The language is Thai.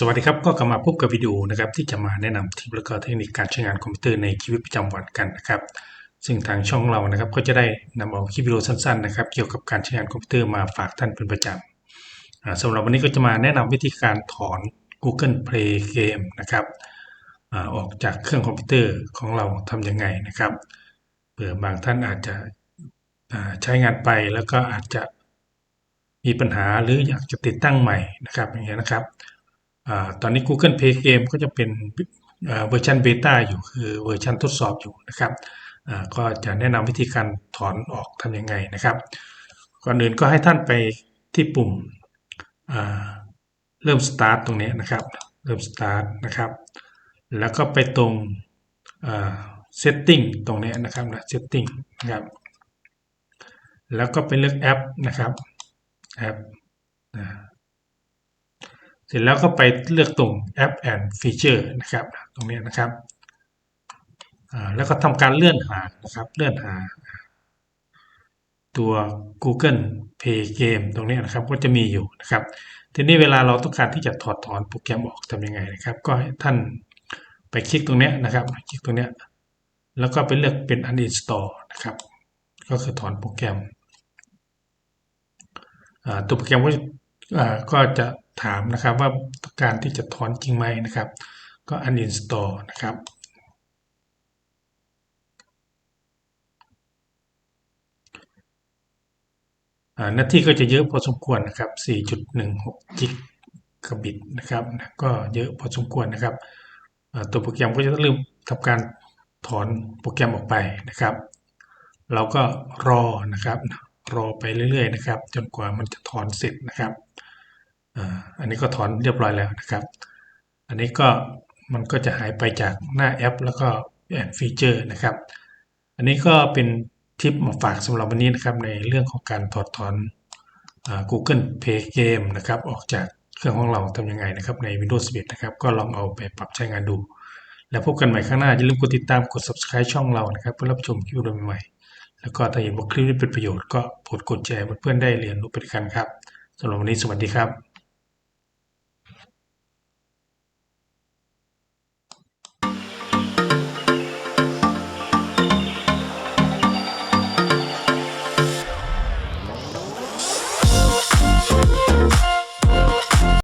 สวัสดีครับ ก็กลับมาพบกับวิดีโอนะครับที่จะมาแนะนำทิปและก็เทคนิคการใช้งานคอมพิวเตอร์ในชีวิตประจำวันกันนะครับซึ่งทางช่องเรานะครับก็จะได้นำเอาคลิปวิดีโอสั้นๆนะครับเกี่ยวกับการใช้งานคอมพิวเตอร์มาฝากท่านเป็นประจำอ่าสำหรับวันนี้ก็จะมาแนะนำวิธีการถอน Google Play Game นะครับอออกจากเครื่องคอมพิวเตอร์ของเราทำยังไงนะครับเผื่อบางท่านอาจจะใช้งานไปแล้วก็อาจจะมีปัญหาหรืออยากจะติดตั้งใหม่นะครับอย่างเงี้ยนะครับ ตอนนี้ Google Play Game ก็จะเป็นเวอร์ชันเบต้าอยู่คือเวอร์ชันทดสอบอยู่นะครับก็จะแนะนำวิธีการถอนออกทำยังไงนะครับ ก่อนอื่นก็ให้ท่านไปที่ปุ่มเริ่ม start ตรงนี้นะครับ เริ่ม start นะครับ แล้วก็ไปตรงอ่า setting ตรงนี้นะครับนะ setting นะครับ แล้วก็ไปเลือกแอปนะครับแอปนะ เสร็จแล้วก็ไปเลือกตรง App and Feature นะครับ ตรงนี้นะครับแล้วก็ทำการเลื่อนหานะครับ เลื่อนหา ตัว Google Play Game ตรงนี้นะครับ ก็จะมีอยู่นะครับ ทีนี้เวลาเราต้องการที่จะถอดถอนโปรแกรมออกทำยังไงนะครับ ก็ให้ท่านไปคลิกตรงนี้นะครับ คลิกตรงนี้ แล้วก็ไปเลือกเป็น uninstall นะครับ ก็คือถอนโปรแกรมตัวโปรแกรมก็จะ ถามนะครับว่าต้องการที่จะถอนจริงไหมนะครับ ก็ uninstall นะครับหน้าที่ก็จะเยอะพอสมควรนะครับ 4.16จิกะบิตนะครับ ก็เยอะพอสมควรนะครับ ตัวโปรแกรมก็จะเริ่มทำการถอนโปรแกรมออกไปนะครับ เราก็รอนะครับ รอไปเรื่อยๆนะครับ จนกว่ามันจะถอนเสร็จนะครับ อันนี้ก็ถอนเรียบร้อยแล้วนะครับ อันนี้ก็มันก็จะหายไปจากหน้าแอป แล้วก็แอนฟีเจอร์นะครับ อันนี้ก็เป็นทิปมาฝากสำหรับวันนี้นะครับในเรื่องของการถอดถอน Google Play Game นะครับออกจากเครื่องของเราทำยังไงนะครับใน Windows 11 นะครับ ก็ลองเอาไปปรับใช้งานดู แล้วพบกันใหม่ข้างหน้า อย่าลืมกดติดตามกด subscribe ช่องเรานะครับ เพื่อรับชมคลิปใหม่ๆแล้วก็ถ้าเห็นว่าคลิปนี้เป็นประโยชน์ก็โปรดกดแชร์เพื่อนๆได้เรียนรู้ไปด้วยกันครับสำหรับวันนี้สวัสดีครับ